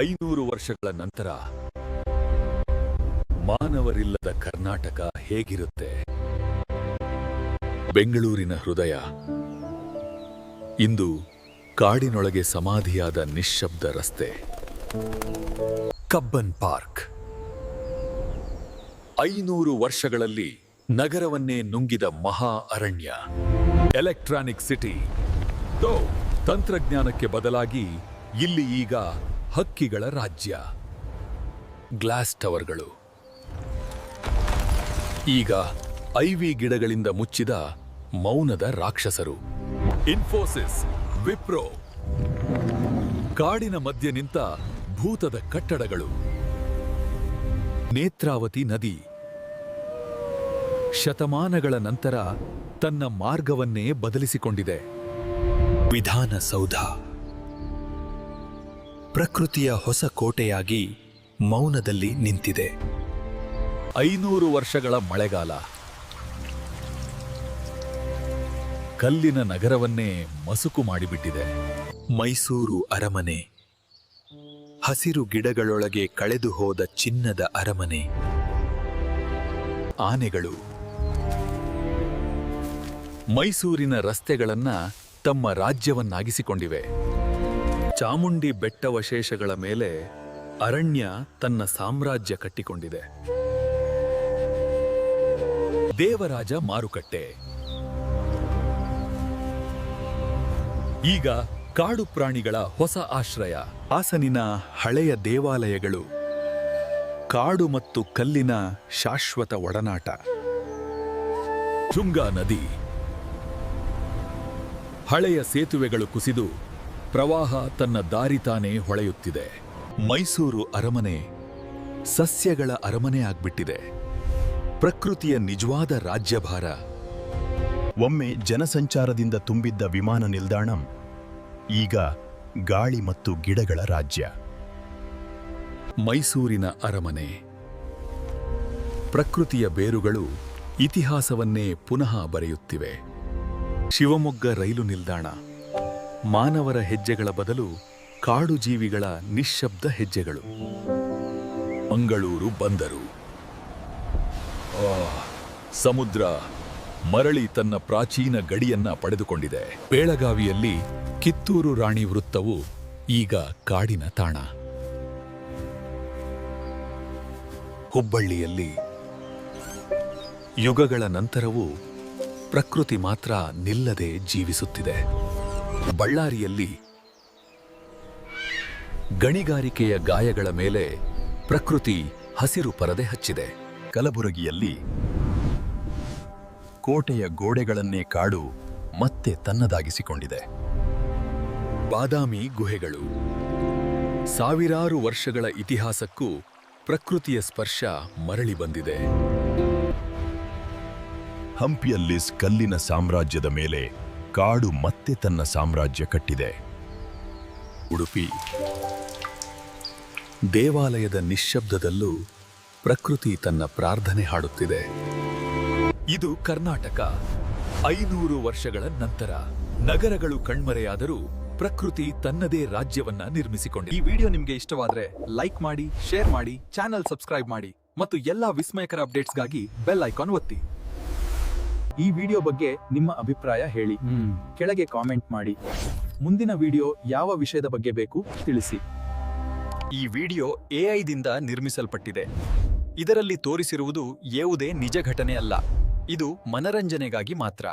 ಐನೂರು ವರ್ಷಗಳ ನಂತರ, ಮಾನವರಿಲ್ಲದ ಕರ್ನಾಟಕ ಹೇಗಿರುತ್ತೆ? ಬೆಂಗಳೂರಿನ ಹೃದಯ. ಇಂದು ಕಾಡಿನೊಳಗೆ ಸಮಾಧಿಯಾದ ನಿಶ್ಶಬ್ದ ರಸ್ತೆ. ಕಬ್ಬನ್ ಪಾರ್ಕ್. ಐನೂರು ವರ್ಷಗಳಲ್ಲಿ ನಗರವನ್ನೇ ನುಂಗಿದ ಮಹಾ ಅರಣ್ಯ. Electronic city. ತಂತ್ರಜ್ಞಾನಕ್ಕೆ ಬದಲಾಗಿ ಇಲ್ಲಿ ಈಗ ಹಕ್ಕಿಗಳ ರಾಜ್ಯ. ಗ್ಲಾಸ್ ಟವರ್ಗಳು. ಈಗ ಐವಿ ಗಿಡಗಳಿಂದ ಮುಚ್ಚಿದ ಮೌನದ ರಾಕ್ಷಸರು. ಇನ್ಫೋಸಿಸ್, ವಿಪ್ರೋ. ಕಾಡಿನ ಮಧ್ಯೆ ನಿಂತ ಭೂತದ ಕಟ್ಟಡಗಳು. ನೇತ್ರಾವತಿ ನದಿ. ಶತಮಾನಗಳ ನಂತರ ತನ್ನ ಮಾರ್ಗವನ್ನೇ ಬದಲಿಸಿಕೊಂಡಿದೆ. ವಿಧಾನಸೌಧ. ಪ್ರಕೃತಿಯ ಹೊಸ ಕೋಟೆಯಾಗಿ ಮೌನದಲ್ಲಿ ನಿಂತಿದೆ. ಐನೂರು ವರ್ಷಗಳ ಮಳೆಗಾಲ. ಕಲ್ಲಿನ ನಗರವನ್ನೇ ಮಸುಕು ಮಾಡಿಬಿಟ್ಟಿದೆ. ಮೈಸೂರು ಅರಮನೆ. ಹಸಿರು ಗಿಡಗಳೊಳಗೆ ಕಳೆದು ಹೋದ ಚಿನ್ನದ ಅರಮನೆ. ಆನೆಗಳು. ಮೈಸೂರಿನ ರಸ್ತೆಗಳನ್ನ ತಮ್ಮ ರಾಜ್ಯವನ್ನಾಗಿಸಿಕೊಂಡಿವೆ. ಚಾಮುಂಡಿ ಬೆಟ್ಟವಶೇಷಗಳ ಮೇಲೆ ಅರಣ್ಯ ತನ್ನ ಸಾಮ್ರಾಜ್ಯ ಕಟ್ಟಿಕೊಂಡಿದೆ. ದೇವರಾಜ ಮಾರುಕಟ್ಟೆ. ಈಗ ಕಾಡು ಪ್ರಾಣಿಗಳ ಹೊಸ ಆಶ್ರಯ. ಹಾಸನಿನ ಹಳೆಯ ದೇವಾಲಯಗಳು, ಕಾಡು ಮತ್ತು ಕಲ್ಲಿನ ಶಾಶ್ವತ ಒಡನಾಟ. ಶುಂಗಾ ನದಿ ಹಳೆಯ ಸೇತುವೆಗಳು ಕುಸಿದು ಪ್ರವಾಹ ತನ್ನ ದಾರಿ ತಾನೇ ಹೊಳೆಯುತ್ತಿದೆ. ಮೈಸೂರು ಅರಮನೆ ಸಸ್ಯಗಳ ಅರಮನೆ ಆಗ್ಬಿಟ್ಟಿದೆ. ಪ್ರಕೃತಿಯ ನಿಜವಾದ ರಾಜ್ಯಭಾರ. ಒಮ್ಮೆ ಜನಸಂಚಾರದಿಂದ ತುಂಬಿದ್ದ ವಿಮಾನ ನಿಲ್ದಾಣಂ, ಈಗ ಗಾಳಿ ಮತ್ತು ಗಿಡಗಳ ರಾಜ್ಯ. ಮೈಸೂರಿನ ಅರಮನೆ. ಪ್ರಕೃತಿಯ ಬೇರುಗಳು ಇತಿಹಾಸವನ್ನೇ ಪುನಃ ಬರೆಯುತ್ತಿವೆ. ಶಿವಮೊಗ್ಗ ರೈಲು ನಿಲ್ದಾಣ. ಮಾನವರ ಹೆಜ್ಜೆಗಳ ಬದಲು ಕಾಡು ಜೀವಿಗಳ ನಿಶ್ಶಬ್ದ ಹೆಜ್ಜೆಗಳು. ಮಂಗಳೂರು ಬಂದರು. ಸಮುದ್ರ ಮರಳಿ ತನ್ನ ಪ್ರಾಚೀನ ಗಡಿಯನ್ನ ಪಡೆದುಕೊಂಡಿದೆ. ಬೆಳಗಾವಿಯಲ್ಲಿ ಕಿತ್ತೂರು ರಾಣಿ ವೃತ್ತವು ಈಗ ಕಾಡಿನ ತಾಣ. ಹುಬ್ಬಳ್ಳಿಯಲ್ಲಿ ಯುಗಗಳ ನಂತರವೂ ಪ್ರಕೃತಿ ಮಾತ್ರ ನಿಲ್ಲದೆ ಜೀವಿಸುತ್ತಿದೆ. ಬಳ್ಳಾರಿಯಲ್ಲಿ ಗಣಿಗಾರಿಕೆಯ ಗಾಯಗಳ ಮೇಲೆ ಪ್ರಕೃತಿ ಹಸಿರು ಪರದೆ ಹಚ್ಚಿದೆ. ಕಲಬುರಗಿಯಲ್ಲಿ ಕೋಟೆಯ ಗೋಡೆಗಳನ್ನೇ ಕಾಡು ಮತ್ತೆ ತನ್ನದಾಗಿಸಿಕೊಂಡಿದೆ. ಬಾದಾಮಿ ಗುಹೆಗಳು ಸಾವಿರಾರು ವರ್ಷಗಳ ಇತಿಹಾಸಕ್ಕೂ ಪ್ರಕೃತಿಯ ಸ್ಪರ್ಶ ಮರಳಿ ಬಂದಿದೆ. ಹಂಪಿಯಲ್ಲಿ ಕಲ್ಲಿನ ಸಾಮ್ರಾಜ್ಯದ ಮೇಲೆ ಕಾಡು ಮತ್ತೆ ತನ್ನ ಸಾಮ್ರಾಜ್ಯ ಕಟ್ಟಿದೆ. ಉಡುಪಿ. ದೇವಾಲಯದ ನಿಶ್ಶಬ್ದದಲ್ಲೂ ಪ್ರಕೃತಿ ತನ್ನ ಪ್ರಾರ್ಥನೆ ಹಾಡುತ್ತಿದೆ. ಇದು ಕರ್ನಾಟಕ. ಐನೂರು ವರ್ಷಗಳ ನಂತರ ನಗರಗಳು ಕಣ್ಮರೆಯಾದರೂ ಪ್ರಕೃತಿ ತನ್ನದೇ ರಾಜ್ಯವನ್ನ ನಿರ್ಮಿಸಿಕೊಂಡಿದೆ. ಈ ವಿಡಿಯೋ ನಿಮಗೆ ಇಷ್ಟವಾದ್ರೆ ಲೈಕ್ ಮಾಡಿ, ಶೇರ್ ಮಾಡಿ, ಚಾನೆಲ್ ಸಬ್ಸ್ಕ್ರೈಬ್ ಮಾಡಿ ಮತ್ತು ಎಲ್ಲಾ ವಿಸ್ಮಯಕರ ಅಪ್ಡೇಟ್ಸ್ಗಾಗಿ ಬೆಲ್ ಐಕಾನ್ ಒತ್ತಿ. ಈ ವಿಡಿಯೋ ಬಗ್ಗೆ ನಿಮ್ಮ ಅಭಿಪ್ರಾಯ ಹೇಳಿ. ಕೆಳಗೆ ಕಾಮೆಂಟ್ ಮಾಡಿ. ಮುಂದಿನ ವಿಡಿಯೋ ಯಾವ ವಿಷಯದ ಬಗ್ಗೆ ಬೇಕು ತಿಳಿಸಿ. ಈ ವಿಡಿಯೋ ದಿಂದ ನಿರ್ಮಿಸಲ್ಪಟ್ಟಿದೆ. ಇದರಲ್ಲಿ ತೋರಿಸಿರುವುದು ಯಾವುದೇ ನಿಜ ಘಟನೆ ಅಲ್ಲ. ಇದು ಮನರಂಜನೆಗಾಗಿ ಮಾತ್ರ.